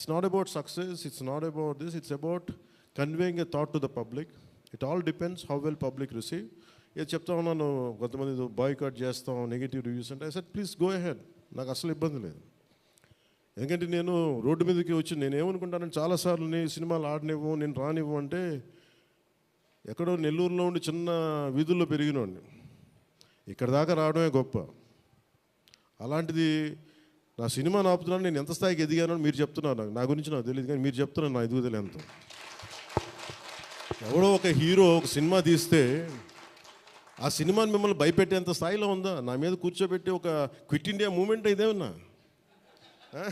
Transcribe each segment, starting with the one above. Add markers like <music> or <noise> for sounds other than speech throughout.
It's not about success, it's not about this, it's about conveying a thought to the public it all depends how well public receive ఏ చెప్తా ఉన్నాను కొంతమంది boycott చేస్తాం negative reviews అంటే I said please go ahead నాకు అసలు ఇబ్బంది లేదు. ఎందుకంటే నేను రోడ్డు మీదకి వచ్చి నేను ఏమనుకుంటానంటే చాలాసార్లు నీ సినిమాలు ఆడనివ్వు నేను రానివ్వు అంటే ఎక్కడో నెల్లూరులో ఉండి చిన్న వీధుల్లో పెరిగినోడిని. ఇక్కడ దాకా రావడమే గొప్ప. అలాంటిది నా సినిమా ఆపుతున్నాను నేను ఎంత స్థాయికి ఎదిగానో మీరు చెప్తున్నారు నాకు. నా గురించి నాకు తెలియదు కానీ మీరు చెప్తున్నారు నా ఎదుగుదల ఎంత. ఎవడో ఒక హీరో ఒక సినిమా తీస్తే ఆ సినిమాని మిమ్మల్ని భయపెట్టేంత స్థాయిలో ఉందా? నా మీద కూర్చోబెట్టి ఒక క్విట్ ఇండియా మూమెంట్ ఇదేమన్నా ఆ?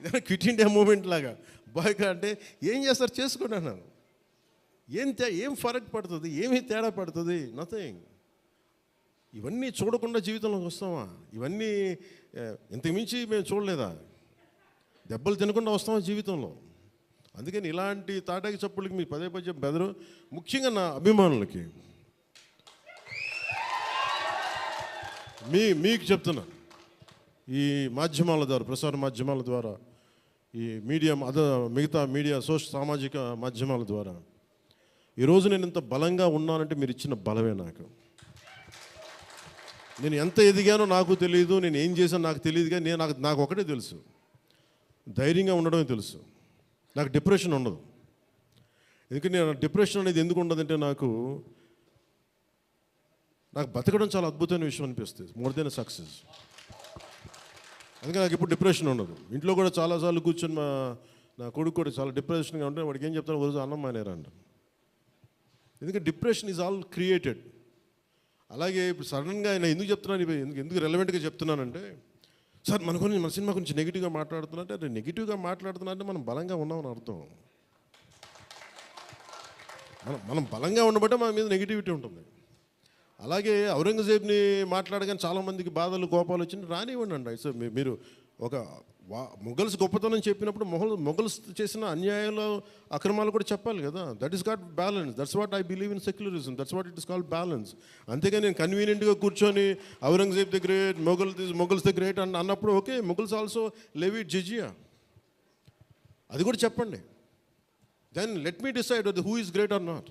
ఇదేనా క్విట్ ఇండియా మూమెంట్ లాగా. బాయ్ అంటే ఏం చేస్తారు? చేసుకోండి అన్నాను. ఏం తే ఏం ఫరక్ పడుతుంది? ఏమి తేడా పడుతుంది? నథింగ్ ఇవన్నీ చూడకుండా జీవితంలోకి వస్తామా? ఇవన్నీ ఇంతకుమించి మేము చూడలేదా? దెబ్బలు తినకుండా వస్తాం జీవితంలో? అందుకని ఇలాంటి తాటాకి చప్పులకి మీ పదే పదే బెదరు. ముఖ్యంగా నా అభిమానులకి. మీ మీకు చెప్తున్నా. ఈ మాధ్యమాల ద్వారా ప్రసార మాధ్యమాల ద్వారా ఈ మీడియా అద మిగతా మీడియా సోష సామాజిక మాధ్యమాల ద్వారా ఈరోజు నేను ఇంత బలంగా ఉన్నానంటే మీరు ఇచ్చిన బలమే నాకు. నేను ఎంత ఎదిగానో నాకు తెలియదు నేను ఏం చేశానో నాకు తెలియదు కానీ నేను నాకు నాకు ఒకటే తెలుసు. ధైర్యంగా ఉండడమే తెలుసు. నాకు డిప్రెషన్ ఉండదు. ఎందుకంటే నేను డిప్రెషన్ అనేది ఎందుకు ఉండదంటే నాకు నాకు బతకడం చాలా అద్భుతమైన విషయం అనిపిస్తుంది. మోర్ దెన్ సక్సెస్ అందుకే నాకు ఇప్పుడు డిప్రెషన్ ఉండదు. ఇంట్లో కూడా చాలాసార్లు కూర్చొని మా నా కొడుకు కూడా చాలా డిప్రెషన్గా ఉంటే వాడికి ఏం చెప్తాను రోజు అన్నం మానేరంట ఎందుకంటే డిప్రెషన్ ఈజ్ ఆల్ క్రియేటెడ్ అలాగే ఇప్పుడు సడన్గా ఆయన ఎందుకు చెప్తున్నాను ఎందుకు ఎందుకు రెలవెంట్గా చెప్తున్నానంటే సార్ మన గురించి మన సినిమా గురించి నెగిటివ్గా మాట్లాడుతున్నట్టే అంటే నెగిటివ్గా మాట్లాడుతున్నారంటే మనం బలంగా ఉన్నామని అర్థం. మనం మనం బలంగా ఉండబట్టే మన మీద నెగిటివిటీ ఉంటుంది. అలాగే ఔరంగజేబ్ని మాట్లాడగానే చాలామందికి బాధలు కోపాలు వచ్చినాయి రానివ్వండి అండి. సార్ మీరు ఒక వా మొఘల్స్ గొప్పతనం చెప్పినప్పుడు మొఘల్ మొఘల్స్ చేసిన అన్యాయాలు అక్రమాలు కూడా చెప్పాలి కదా. That is got balance that's what I believe in secularism that's what it is called balance అంతేగాని నేను కన్వీనియంట్గా కూర్చొని Aurangzeb the great Mughal Mughals the great అని అన్నప్పుడు okay Mughals also levied jizya అది కూడా చెప్పండి. Then let me decide who is great or not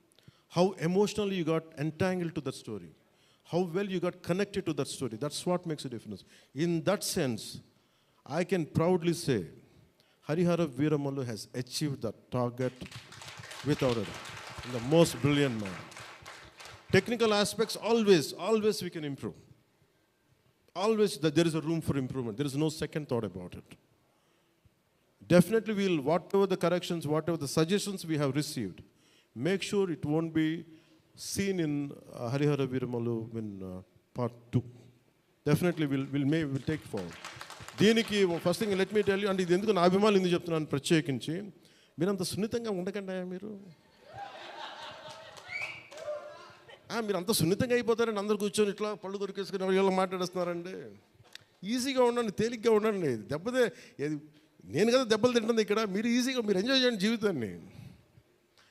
how emotionally you got entangled to that story, how well you got connected to that story. That's what makes a difference. In that sense, I can proudly say Harihara Veeramalu has achieved that target without a doubt. In the most brilliant manner. Technical aspects, always, always we can improve. Always that there is a room for improvement. There is no second thought about it. Definitely, we'll, whatever the corrections, whatever the suggestions we have received, make sure it won't be seen in Harihara Veeramallu Viramalu part two definitely will will may will take forward దీనికి first thing let me tell అంటే ఇది ఎందుకు నా అభిమానులు ఎందుకు చెప్తున్నాను ప్రత్యేకించి? మీరు అంత సున్నితంగా ఉండకండి మీరు. ఆ, మీరు అంత సున్నితంగా అయిపోతారండి అందరు కూర్చొని ఇట్లా పళ్ళు దొరికేసుకుని వీళ్ళు మాట్లాడేస్తున్నారండి? ఈజీగా ఉండండి తేలిగ్గా ఉండండి. దెబ్బతే నేను కదా దెబ్బలు తింటుంది ఇక్కడ మీరు ఈజీగా మీరు ఎంజాయ్ చేయండి జీవితాన్ని.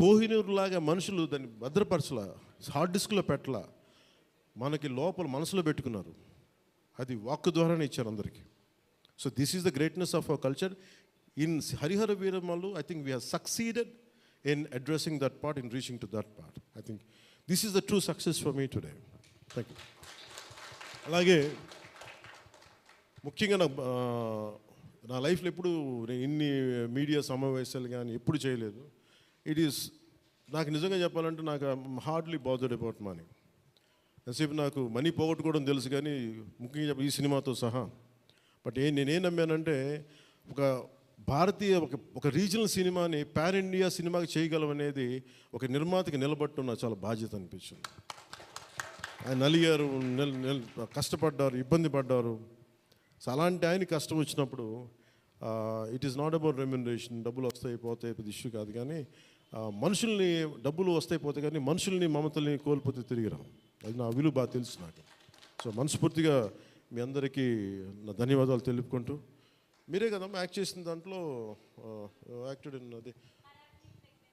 కోహినూరులాగా మనుషులు దాన్ని భద్రపరచలా హార్డ్ డిస్క్లో పెట్టలా మనకి లోపల మనసులో పెట్టుకున్నారు. అది వాక్ ద్వారానే ఇచ్చారు అందరికీ. So this is the greatness of our culture in Harihara Veeramallu I think we have succeeded in addressing that part in reaching to that part I think this is the true success for me today thank you అలాగే ముఖ్యంగా నా నా లైఫ్లో ఎప్పుడు నేను ఇన్ని media సమావేశాలు కానీ ఎప్పుడు చేయలేదు. ఇట్ ఈస్ నాకు నిజంగా చెప్పాలంటే నాకు హార్డ్లీ బాదర్డ్ అబౌట్ మనీ ఎంతసేపు నాకు మనీ పోగొట్టుకోవడం తెలుసు కానీ ముఖ్యంగా చెప్ప- ఈ సినిమాతో సహా. బట్ ఏ నేనేం నమ్మానంటే ఒక భారతీయ ఒక ఒక రీజనల్ సినిమాని పాన్ ఇండియా సినిమాకి చేయగలం అనేది ఒక నిర్మాతకి నిలబట్టడం నాకు చాలా బాధ్యత అనిపించింది. ఆయన నలిగారు కష్టపడ్డారు ఇబ్బంది పడ్డారు. సో అలాంటి ఆయన కష్టం వచ్చినప్పుడు it is not about remuneration డబ్బులు వస్తాయి పోతాయి పెద్ద ఇష్యూ కాదు కానీ మనుషుల్ని డబ్బులు వస్తాయి పోతే కానీ మనుషుల్ని మమతల్ని కోల్పోతే తిరిగి రావు అది నా విలువ బాగా తెలుసు నాకు. సో మనస్ఫూర్తిగా మీ అందరికీ నా ధన్యవాదాలు తెలుపుకుంటూ మీరే కదమ్మా యాక్ట్ చేసిన దాంట్లో యాక్టెడ్ అది.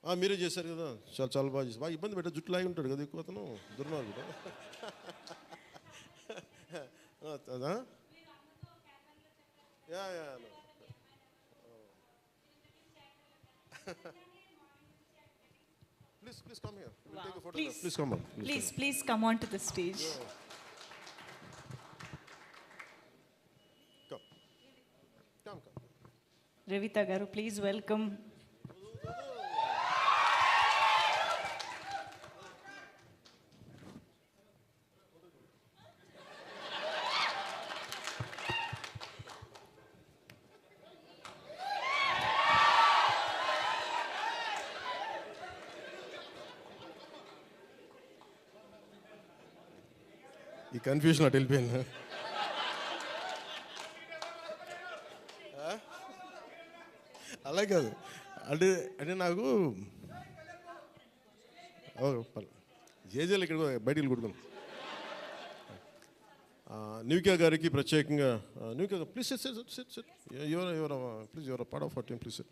మీరే చేశారు కదా. చాలా చాలా బాగా చేశారు. బాగా ఇబ్బంది పెట్ట జుట్టు లాగి ఉంటాడు కదా ఎక్కువ అతను. దుర్మార్గుడు. <laughs> అదా? Yeah yeah. please, please come here. We'll wow. take a photo. Please. please come on. Please, please, come. please come on to the stage. Yeah. Come. Come, come. Revita Garu, please welcome confusion అటు వెళ్ళిపోయింది. అలా కాదు. అంటే అంటే నాకు జేజేలు ఇక్కడ బయటికి కొడుకున్నాం న్యూకియా గారికి ప్రత్యేకంగా న్యూకియా please sit sit sit your your please your part of for team please sit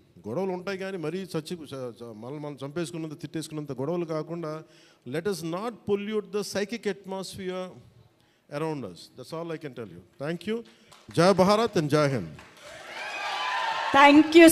గొడవలు ఉంటాయి కానీ మరీ చచ్చి చ- మనం మనం చంపేసుకున్నంత తిట్టేసుకున్నంత గొడవలు కాకుండా let us not pollute the psychic atmosphere around us that's all I can tell you thank you Jai Bharat and జై హింద్ థ్యాంక్ యూ.